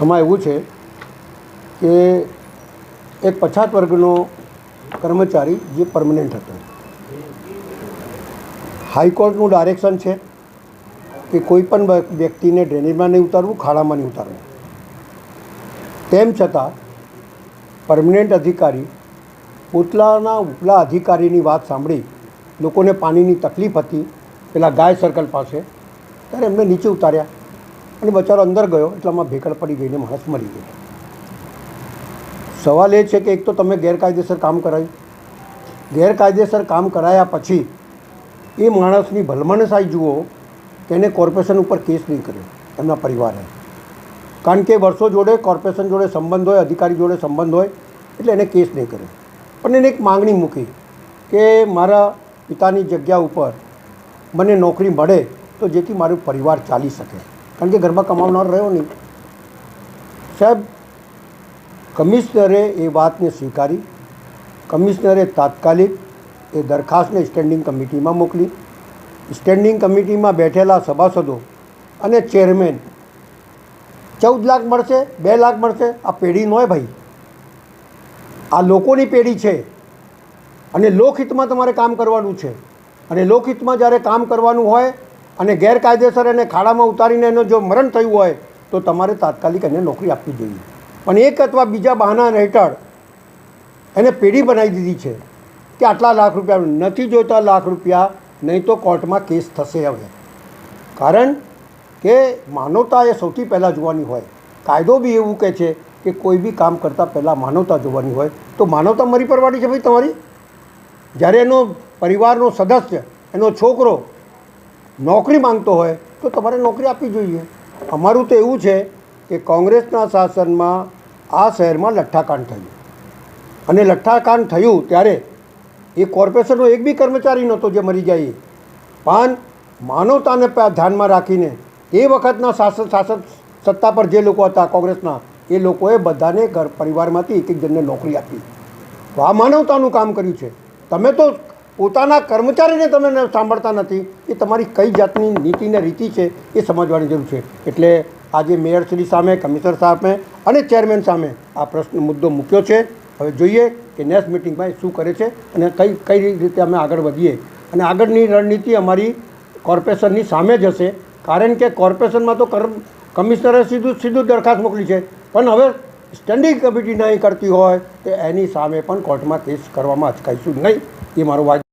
આમાં એવું છે કે એક પછાત વર્ગનો કર્મચારી જે પરમનન્ટ હતો. હાઈકોર્ટનું ડાયરેક્શન છે કે કોઈ પણ વ્યક્તિને ડ્રેનેજમાં નહીં ઉતારવું, ખાડામાં નહીં ઉતારવું. તેમ છતાં પરમનન્ટ અધિકારી પોતલાના ઉપલા અધિકારીની વાત સાંભળી, લોકોને પાણીની તકલીફ હતી, પેલા ગાય સર્કલ પાસે, ત્યારે એમને નીચે ઉતાર્યા. અને બચારો અંદર ગયો એટલામાં ભેકડ પડી ગઈને માણસ મરી ગયો. સવાલ એ છે કે એક તો તમે ગેરકાયદેસર કામ કરાયું. ગેરકાયદેસર કામ કરાયા પછી એ માણસની ભલમણસાઈ જુઓ કે એને કોર્પોરેશન ઉપર કેસ નહીં કર્યો, એમના પરિવારે. કારણ કે વર્ષો જોડે કોર્પોરેશન જોડે સંબંધ હોય, અધિકારી જોડે સંબંધ હોય, એટલે એને કેસ નહીં કર્યો. પણ એને એક માંગણી મૂકી કે મારા પિતાની જગ્યા ઉપર મને નોકરી મળે, તો જેથી મારું પરિવાર ચાલી શકે. કારણ કે ઘરમાં કમાવનાર રહ્યો નહીં. સાહેબ, કમિશનરે એ વાતને સ્વીકારી. કમિશનરે તાત્કાલિક એ દરખાસ્તને સ્ટેન્ડિંગ કમિટીમાં મોકલી. સ્ટેન્ડિંગ કમિટીમાં બેઠેલા સભાસદો અને ચેરમેન, ચૌદ લાખ મળશે, બે લાખ મળશે, આ પેઢી ન હોય ભાઈ. આ લોકોની પેઢી છે અને લોકહિતમાં તમારે કામ કરવાનું છે. અને લોકહિતમાં જ્યારે કામ કરવાનું હોય અને ગેરકાયદેસર એને ખાડામાં ઉતારીને એનો જો મરણ થયું હોય, તો તમારે તાત્કાલિક એને નોકરી આપવી જોઈએ. પણ એક અથવા બીજા બહાના હેઠળ એને પેઢી બનાવી દીધી છે કે આટલા લાખ રૂપિયા નથી જોઈતા લાખ રૂપિયા, નહીં તો કોર્ટમાં કેસ થશે હવે. કારણ કે માનવતા એ સૌથી પહેલાં જોવાની હોય. કાયદો બી એવું કહે છે કે કોઈ બી કામ કરતાં પહેલાં માનવતા જોવાની હોય. તો માનવતા મરી પરવાની છે ભાઈ તમારી? જ્યારે એનો પરિવારનો સદસ્ય, એનો છોકરો નોકરી માંગતો હોય તો તમારે નોકરી આપવી જોઈએ. અમારું તો એવું છે કે કોંગ્રેસના શાસનમાં આ શહેરમાં લઠ્ઠાકાંડ થયું. અને લઠ્ઠાકાંડ થયું ત્યારે એ કોર્પોરેશનનો એક બી કર્મચારી નહોતો જે મરી જાય પણ માનવતાને ધ્યાનમાં રાખીને એ વખતના શાસક શાસક સત્તા પર જે લોકો હતા કોંગ્રેસના, એ લોકોએ બધાને ઘર પરિવારમાંથી એક એક જણને નોકરી આપી. તો આ માનવતાનું કામ કર્યું છે. તમે તો પોતાના કર્મચારીને તમે સાંભળતા નથી, એ તમારી કઈ જાતની નીતિ ને રીતિ છે એ સમજવાની જરૂર છે. એટલે આજે મેયરશ્રી સામે, કમિશનર સામે અને ચેરમેન સામે આ પ્રશ્ન મુદ્દો મૂક્યો છે. હવે જોઈએ કે નેક્સ્ટ મિટિંગમાં શું કરે છે અને કઈ કઈ રીતે અમે આગળ વધીએ. અને આગળની રણનીતિ અમારી કોર્પોરેશનની સામે જ હશે. કારણ કે કોર્પોરેશનમાં તો કર્મ, કમિશનરે સીધું સીધું દરખાસ્ત મોકલી છે. પણ હવે સ્ટેન્ડિંગ કમિટી નહીં કરતી હોય તો એની સામે પણ કોર્ટમાં કેસ કરવામાં અચકાઈશું નહીં. એ મારો વાત